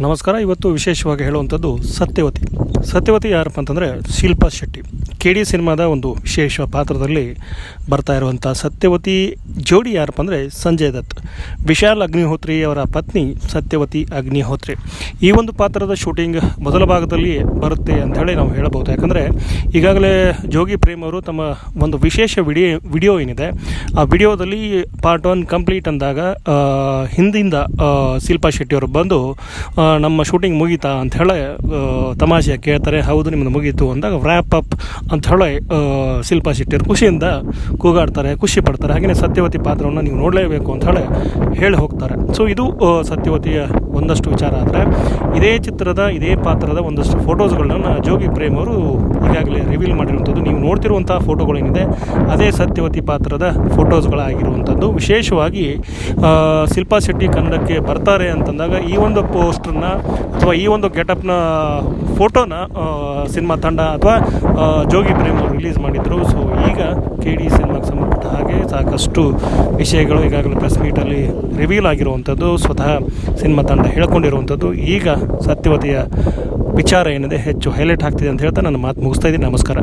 ನಮಸ್ಕಾರ. ಇವತ್ತು ವಿಶೇಷವಾಗಿ ಹೇಳುವಂಥದ್ದು ಸತ್ಯವತಿ. ಸತ್ಯವತಿ ಯಾರಪ್ಪ ಅಂತಂದರೆ ಶಿಲ್ಪಾ ಶೆಟ್ಟಿ. ಕೆ ಡಿ ಸಿನಿಮಾದ ಒಂದು ವಿಶೇಷ ಪಾತ್ರದಲ್ಲಿ ಬರ್ತಾ ಇರುವಂಥ ಸತ್ಯವತಿ, ಜೋಡಿ ಯಾರಪ್ಪ ಅಂದರೆ ಸಂಜಯ್ ದತ್. ವಿಶಾಲ್ ಅಗ್ನಿಹೋತ್ರಿ ಅವರ ಪತ್ನಿ ಸತ್ಯವತಿ ಅಗ್ನಿಹೋತ್ರಿ. ಈ ಒಂದು ಪಾತ್ರದ ಶೂಟಿಂಗ್ ಮೊದಲ ಭಾಗದಲ್ಲಿ ಬರುತ್ತೆ ಅಂತ ಹೇಳಿ ನಾವು ಹೇಳಬಹುದು. ಯಾಕಂದರೆ ಈಗಾಗಲೇ ಜೋಗಿ ಪ್ರೇಮ್ ಅವರು ತಮ್ಮ ಒಂದು ವಿಶೇಷ ವಿಡಿಯೋ ವಿಡಿಯೋ ಏನಿದೆ, ಆ ವಿಡಿಯೋದಲ್ಲಿ ಪಾರ್ಟ್ ಒನ್ ಕಂಪ್ಲೀಟ್ ಅಂದಾಗ ಹಿಂದಿಂದ ಶಿಲ್ಪಾ ಶೆಟ್ಟಿಯವರು ಬಂದು ನಮ್ಮ ಶೂಟಿಂಗ್ ಮುಗೀತಾ ಅಂತ ಹೇಳಿ ತಮಾಷೆ ಕೇಳ್ತಾರೆ, ಹೌದು ನಿಮ್ಮದು ಮುಗೀತು ಅಂದಾಗ ರ್ಯಾಪ್ ಅಪ್ ಅಂತ ಹೇಳಿ ಶಿಲ್ಪಾ ಶೆಟ್ಟಿಯರು ಖುಷಿಯಿಂದ ಕೂಗಾಡ್ತಾರೆ ಖುಷಿ ಪಡ್ತಾರೆ. ಹಾಗೆಯೇ ಸತ್ಯವತಿ ಪಾತ್ರವನ್ನು ನೀವು ನೋಡಲೇಬೇಕು ಅಂತ ಹೇಳಿ ಹೇಳಿ ಹೋಗ್ತಾರೆ. ಸೊ ಇದು ಸತ್ಯವತಿಯ ಒಂದಷ್ಟು ವಿಚಾರ ಆದರೆ ಇದೇ ಚಿತ್ರದ ಇದೇ ಪಾತ್ರದ ಒಂದಷ್ಟು ಫೋಟೋಸ್ಗಳನ್ನ ಜೋಗಿ ಪ್ರೇಮ್ ಅವರು ಈಗಾಗಲೇ ರಿವೀಲ್ ಮಾಡಿರುವಂಥದ್ದು. ನೀವು ನೋಡ್ತಿರುವಂಥ ಫೋಟೋಗಳೇನಿದೆ ಅದೇ ಸತ್ಯವತಿ ಪಾತ್ರದ ಫೋಟೋಸ್ಗಳಾಗಿರುವಂಥದ್ದು. ವಿಶೇಷವಾಗಿ ಶಿಲ್ಪಾ ಶೆಟ್ಟಿ ಕನ್ನಡಕ್ಕೆ ಬರ್ತಾರೆ ಅಂತಂದಾಗ ಈ ಒಂದು ಪೋಸ್ಟರ್ನ ಅಥವಾ ಈ ಒಂದು ಗೆಟಪ್ನ ಫೋಟೋನ ಸಿನಿಮಾ ತಂಡ ಅಥವಾ ಆ, ಜೋಗಿ ಪ್ರೇಮ್ ರಿಲೀಸ್ ಮಾಡಿದರು. ಸೊ ಈಗ ಕೆ ಡಿ ಸಿನಿಮಾಗೆ ಸಂಬಂಧಪಟ್ಟ ಹಾಗೆ ಸಾಕಷ್ಟು ವಿಷಯಗಳು ಈಗಾಗಲೇ ಪ್ರೆಸ್ ಮೀಟಲ್ಲಿ ರಿವೀಲ್ ಆಗಿರುವಂಥದ್ದು, ಸ್ವತಃ ಸಿನಿಮಾ ತಂಡ ಹೇಳ್ಕೊಂಡಿರುವಂಥದ್ದು. ಈಗ ಸತ್ಯವತಿಯ ವಿಚಾರ ಏನಿದೆ, ಹೆಚ್ಚು ಹೈಲೈಟ್ ಆಗ್ತಿದೆ ಅಂತ ಹೇಳ್ತಾ ನನ್ನ ಮಾತು ಮುಗಿಸ್ತಾ ಇದ್ದೀನಿ. ನಮಸ್ಕಾರ.